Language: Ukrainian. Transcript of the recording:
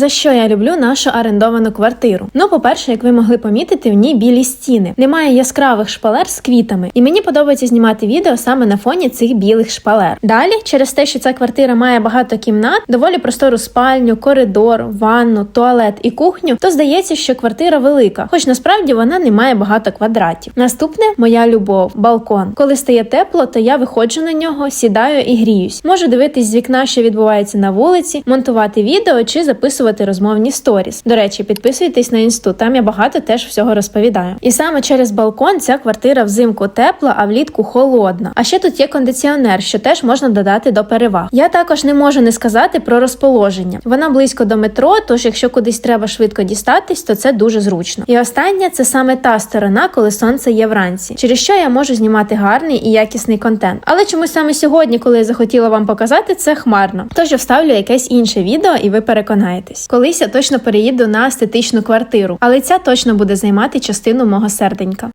За що я люблю нашу орендовану квартиру? Ну, по-перше, як ви могли помітити, в ній білі стіни. Немає яскравих шпалер з квітами, і мені подобається знімати відео саме на фоні цих білих шпалер. Далі, через те, що ця квартира має багато кімнат, доволі простору спальню, коридор, ванну, туалет і кухню, то здається, що квартира велика, хоч насправді вона не має багато квадратів. Наступне моя любов, балкон. Коли стає тепло, то я виходжу на нього, сідаю і гріюсь. Можу дивитись з вікна, що відбувається на вулиці, монтувати відео чи записувати розмовні сторіс. До речі, підписуйтесь на інсту, там я багато теж всього розповідаю. І саме через балкон ця квартира взимку тепла, а влітку холодна. А ще тут є кондиціонер, що теж можна додати до переваг. Я також не можу не сказати про розположення. Вона близько до метро, тож якщо кудись треба швидко дістатись, то це дуже зручно. І останнє це саме та сторона, коли сонце є вранці, через що я можу знімати гарний і якісний контент. Але чомусь саме сьогодні, коли я захотіла вам показати, це хмарно. Тож я вставлю якесь інше відео, і ви переконаєтесь. Колись я точно переїду на естетичну квартиру, але ця точно буде займати частину мого серденька.